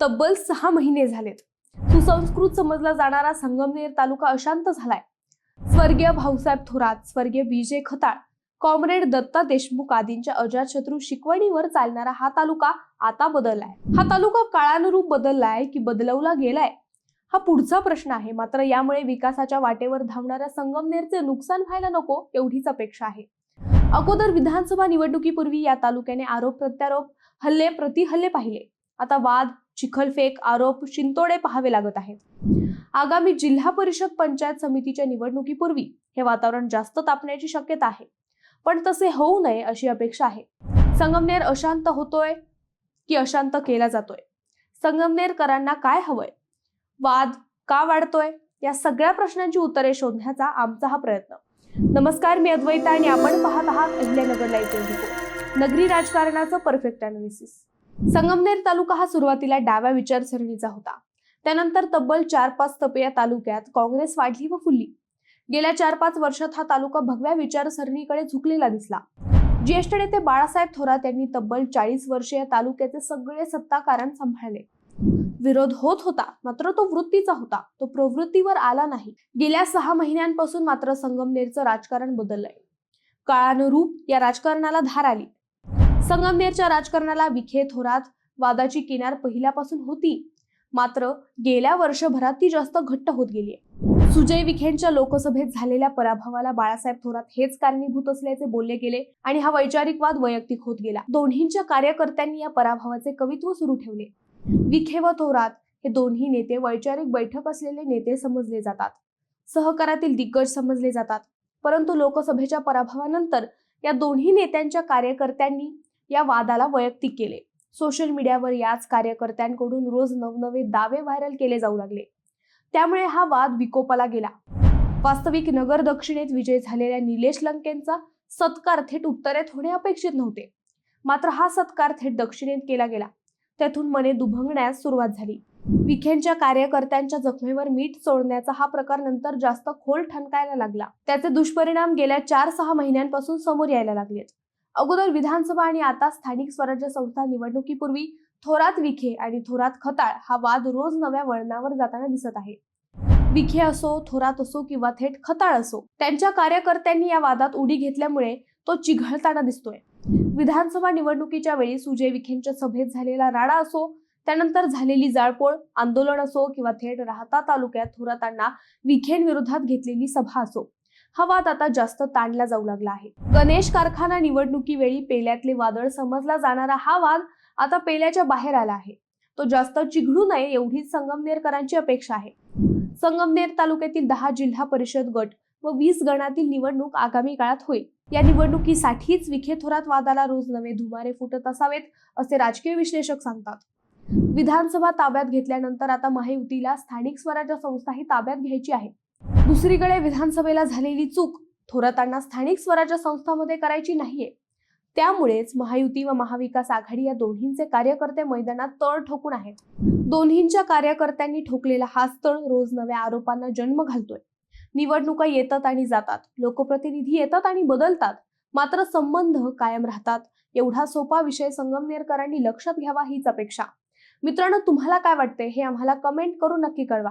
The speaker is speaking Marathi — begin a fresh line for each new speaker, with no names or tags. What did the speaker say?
तब्बल सहा महिने झालेत. सुसंस्कृत समजला जाणारा संगमनेर तालुका अशांत झालाय. स्वर्गीय भाऊसाहेब थोरात स्वर्गीय विजय खताळ कॉम्रेड दत्ता देशमुख आदींच्या अजातशत्रू शिकवणीवर चालणारा हा तालुका आता बदललाय. हा तालुका काळानुरूप बदललाय की बदलवला गेलाय? हा पुढचा प्रश्न आहे. मात्र यामुळे विकासाच्या वाटेवर धावणाऱ्या संगमनेरचे नुकसान व्हायला नको एवढीच अपेक्षा आहे. अगोदर विधानसभा निवडणुकीपूर्वी या तालुक्याने आरोप प्रत्यारोप हल्ले प्रतिहल्ले पाहिले. आता वाद चिखलफेक आरोप शिंतोडे पाहावे लागत आहेत. आगामी जिल्हा परिषद पंचायत समितीच्या निवडणुकीपूर्वी हे वातावरण जास्त तापण्याची शक्यता आहे. पण तसे होऊ नये अशी अपेक्षा आहे. संगमनेर अशांत होतोय की अशांत केला जातोय? संगमनेरकरांना काय हवंय? वाद का वाढतोय? या सगळ्या प्रश्नांची उत्तरे शोधण्याचा आमचा हा प्रयत्न. नमस्कार मी अद्वैता आणि आपण पाहत आहात अहिल्यानगर लाईव्ह नगरी राजकारणाचं परफेक्ट अनालिसिस संगमनेर तालुका हा सुरुवातीला डाव्या विचारसरणीचा होता. त्यानंतर तब्बल चार पाच तपे या तालुक्यात काँग्रेस वाढली व फुलली. गेल्या चार पाच वर्षात हा तालुका भगव्या विचारसरणीकडे झुकलेला दिसला. ज्येष्ठ नेते बाळासाहेब थोरात यांनी तब्बल चाळीस वर्षे या तालुक्याचे सगळे सत्ताकारण सांभाळले. विरोध होत होता मात्र तो वृत्तीचा होता. तो प्रवृत्तीवर आला नाही. गेल्या सहा महिन्यांपासून मात्र संगमनेरचं राजकारण बदललंय. काळानुरूप या राजकारणाला धार आली. संगमनेरच्या राजकारणाला विखे थोरात वादाची किनार पहिल्यापासून होती. मात्र गेल्या वर्षभरात ती जास्त घट्ट होत गेली सुजय विखेंच्या लोकसभेत झालेल्या पराभवाला बाळासाहेब थोरात हेच कारणीभूत असल्याचे बोलले गेले आणि हा वैचारिक वाद वैयक्तिक होत गेला. दोन्हींच्या कार्यकर्त्यांनी या पराभवाचे कवित्व सुरू ठेवले. विखे व थोरात हे दोन्ही नेते वैचारिक बैठक असलेले नेते समजले जातात. सहकारातील दिग्गज समजले जातात. परंतु लोकसभेच्या पराभवानंतर या दोन्ही नेत्यांच्या कार्यकर्त्यांनी या वादाला वैयक्तिक केले. सोशल मीडियावर याच कार्यकर्त्यांकडून रोज नवनवे दावे व्हायरल केले जाऊ लागले. त्यामुळे हा वाद विकोपाला गेला. वास्तविक नगर दक्षिणेत विजय झालेल्या निलेश लंकेंचा सत्कार थेट उत्तरेत होणे अपेक्षित नव्हते. मात्र हा सत्कार थेट दक्षिणेत केला गेला. त्यातून मने दुभंगण्यास सुरुवात झाली. विखेंच्या कार्यकर्त्यांच्या जखमेवर मीठ सोडण्याचा हा प्रकार नंतर जास्त खोल ठणकायला लागला. त्याचे दुष्परिणाम गेल्या चार सहा महिन्यांपासून समोर यायला लागलेत. अगोदर विधानसभा आणि आता स्थानिक स्वराज्य संस्था निवडणुकीपूर्वी थोरात विखे आणि थोरात खताळ हा वाद रोज नव्या वळणावर जाताना दिसत आहे. विखे असो थोरात असो किंवा थेट खताळ असो त्यांच्या कार्यकर्त्यांनी या वादात उडी घेतल्यामुळे तो चिघळताना दिसतोय. विधानसभा निवडणुकीच्या वेळी सुजय विखेंच्या सभेत झालेला राडा असो त्यानंतर झालेली जाळपोळ आंदोलन असो किंवा थेट राहता तालुक्यात थोरातांना विखेंविरोधात घेतलेली सभा असो. हा वाद आता जास्त ताणला जाऊ लागला आहे. गणेश कारखाना निवडणुकीवेळी पेल्यातले वादळ समजला जाणारा हा वाद आता पेल्याच्या बाहेर आला आहे. तो जास्त चिघळू नये एवढीच संगमनेरकरांची अपेक्षा आहे. संगमनेर तालुक्यातील दहा जिल्हा परिषद गट व वीस गणातील निवडणूक आगामी काळात होईल. या निवडणुकीसाठीच विखे थोरात वादाला रोज नवे धुमारे फुटत असावेत असे राजकीय विश्लेषक सांगतात. विधानसभा ताब्यात घेतल्यानंतर आता महायुतीला स्थानिक स्वराज्य संस्थाही ताब्यात घ्यायची आहे. दुसरीकडे विधानसभेला झालेली चूक थोरातांना स्थानिक स्वराज्य संस्थांमध्ये करायची नाहीये. त्यामुळेच महायुती व महाविकास आघाडी या दोन्हींचे कार्यकर्ते मैदानात तळ ठोकून आहेत. दोन्हींच्या कार्यकर्त्यांनी ठोकलेला हाच तळ रोज नव्या आरोपांना जन्म घालतोय. निवडणुका येतात आणि जातात. लोकप्रतिनिधी येतात आणि बदलतात. मात्र संबंध कायम राहतात. एवढा सोपा विषय संगमनेरकरांनी लक्षात घ्यावा हीच अपेक्षा. मित्रांनो तुम्हाला काय वाटते हे आम्हाला कमेंट करून नक्की कळवा.